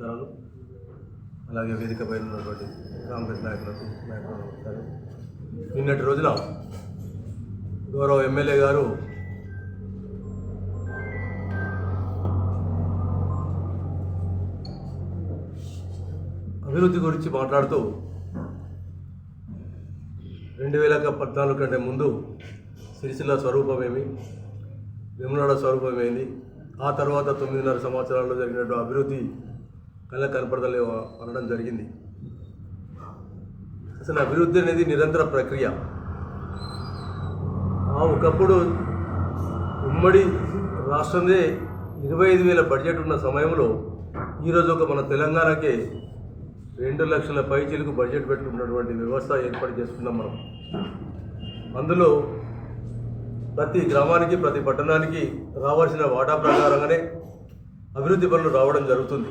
నమస్కారాలు అలాగే వేదిక పైన ఉన్నటువంటి కాంగ్రెస్ నాయకులకు నాయకులు నమస్కారం. నిన్నటి రోజున గౌరవ ఎమ్మెల్యే గారు అభివృద్ధి గురించి మాట్లాడుతూ రెండు వేల పద్నాలుగు కంటే ముందు సిరిసిల్ల స్వరూపమేమి విమలాడ స్వరూపమేంది ఆ తర్వాత తొమ్మిదిన్నర సంవత్సరాల్లో జరిగినట్టు అభివృద్ధి కళ్ళ కనపడతలే అనడం జరిగింది. అసలు అభివృద్ధి అనేది నిరంతర ప్రక్రియ. ఆ ఒకప్పుడు ఉమ్మడి రాష్ట్రందే ఇరవై ఐదు వేల బడ్జెట్ ఉన్న సమయంలో ఈరోజు ఒక మన తెలంగాణకే రెండు లక్షల పైచీలకు బడ్జెట్ పెట్టుకున్నటువంటి వ్యవస్థ ఏర్పాటు చేసుకున్నాం మనం. అందులో ప్రతి గ్రామానికి ప్రతి పట్టణానికి రావాల్సిన వాటా ప్రకారంగానే అభివృద్ధి పనులు రావడం జరుగుతుంది.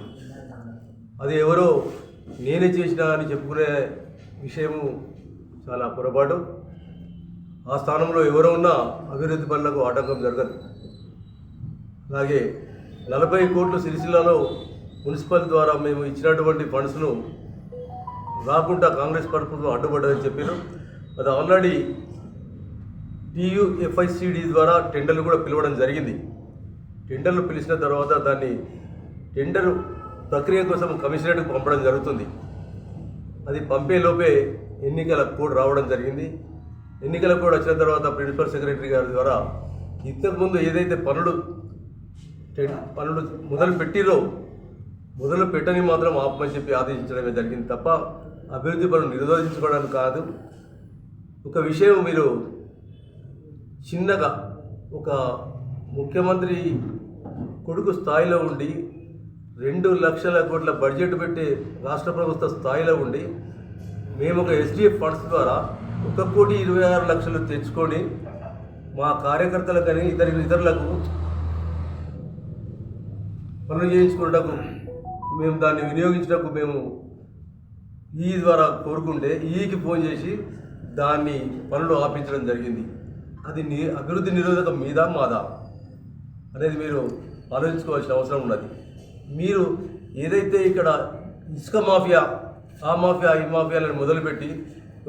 అది ఎవరో నేనే చేసిన అని చెప్పుకునే విషయము చాలా పొరపాటు. ఆ స్థానంలో ఎవరో ఉన్నా అభివృద్ధి పనులకు ఆటంకం జరగదు. అలాగే నలభై కోట్లు సిరిసిల్లలో మున్సిపల్ ద్వారా మేము ఇచ్చినటువంటి ఫండ్స్ను రాకుండా కాంగ్రెస్ ప్రభుత్వం అడ్డుపడ్డదని చెప్పారు అది ఆల్రెడీ టీయుఎఫ్ఐసిడి ద్వారా టెండర్లు కూడా పిలవడం జరిగింది. టెండర్లు పిలిచిన తర్వాత దాన్ని టెండర్ ప్రక్రియ కోసం కమిషనరేట్కు పంపడం జరుగుతుంది. అది పంపే లోపే ఎన్నికల కోడ్ రావడం జరిగింది. ఎన్నికల కోడ్ వచ్చిన తర్వాత ప్రిన్సిపల్ సెక్రటరీ గారి ద్వారా ఇంతకుముందు ఏదైతే పనులు పనులు మొదలు పెట్టిరో మొదలు పెట్టని మాత్రం ఆపమని చెప్పి ఆదేశించడమే జరిగింది తప్ప అభివృద్ధి పనులు నిరోధించుకోవడానికి కాదు. ఒక విషయం మీరు చిన్నగా ఒక ముఖ్యమంత్రి కొడుకు స్థాయిలో ఉండి రెండు లక్షల కోట్ల బడ్జెట్ పెట్టి రాష్ట్ర ప్రభుత్వ స్థాయిలో ఉండి మేము ఒక ఎస్డిఎఫ్ ఫండ్స్ ద్వారా ఒక కోటి ఇరవై ఆరు లక్షలు తెచ్చుకొని మా కార్యకర్తలకని ఇతర ఇతరులకు పనులు చేయించుకున్నటకు మేము దాన్ని వినియోగించటకు మేము ఈ ద్వారా కోరుకుంటే ఈకి ఫోన్ చేసి దాన్ని పనులు ఆపించడం జరిగింది. అది ని అభివృద్ధి నిరోధకం మీద మాదా అనేది మీరు ఆలోచించుకోవాల్సిన అవసరం ఉన్నది. మీరు ఏదైతే ఇక్కడ ఇసుక మాఫియా ఆ మాఫియా ఈ మాఫియాలను మొదలుపెట్టి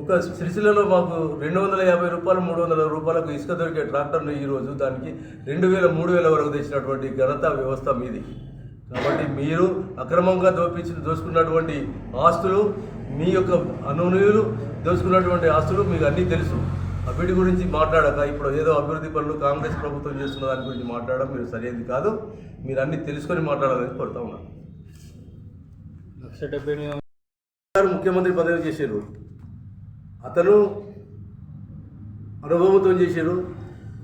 ఒక సిరిసిల్లలో మాకు రెండు వందల యాభై రూపాయలు మూడు వందల రూపాయలకు ఇసుక దొరికే ట్రాక్టర్ను ఈరోజు దానికి రెండు వేల మూడు వేల వరకు తెచ్చినటువంటి ఘనత వ్యవస్థ మీది. కాబట్టి మీరు అక్రమంగా దోపించి దోచుకున్నటువంటి ఆస్తులు మీ యొక్క అనునీయులు దోచుకున్నటువంటి ఆస్తులు మీకు అన్నీ తెలుసు. అభివృద్ధి గురించి మాట్లాడక ఇప్పుడు ఏదో అభివృద్ధి పనులు కాంగ్రెస్ ప్రభుత్వం చేస్తున్న దాని గురించి మాట్లాడడం మీరు సరైనది కాదు. మీరు అన్ని తెలుసుకొని మాట్లాడాలని కోరుతా ఉన్నాను లక్ష డెబ్బై గారు ముఖ్యమంత్రి పదవి చేశారు. అతను అనుభవంతో చేశారు.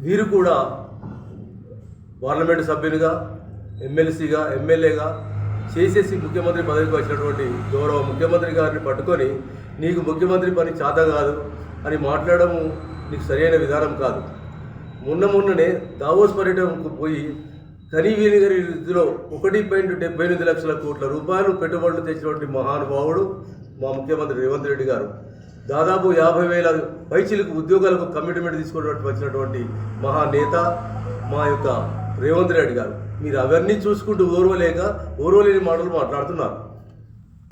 వీరు కూడా పార్లమెంటు సభ్యునిగా ఎమ్మెల్సీగా ఎమ్మెల్యేగా చేసేసి ముఖ్యమంత్రి పదవికి వచ్చినటువంటి గౌరవ ముఖ్యమంత్రి గారిని పట్టుకొని నీకు ముఖ్యమంత్రి పని చేత కాదు అని మాట్లాడము నీకు సరైన విధానం కాదు. మొన్న మొన్ననే దావోస్ పర్యటనకు పోయి కనీవీనిగరి రీతిలో ఒకటి పాయింట్ డెబ్బై ఎనిమిది లక్షల కోట్ల రూపాయలు పెట్టుబడులు తెచ్చినటువంటి మహానుభావుడు మా ముఖ్యమంత్రి రేవంత్ రెడ్డి గారు. దాదాపు యాభై వేల పైచిలకు ఉద్యోగాలకు కమిట్మెంట్ తీసుకున్నటువంటి వచ్చినటువంటి మహానేత మా యొక్క రేవంత్ రెడ్డి గారు. మీరు అవన్నీ చూసుకుంటూ ఓర్వలేక ఓర్వలేని మాటలు మాట్లాడుతున్నారు.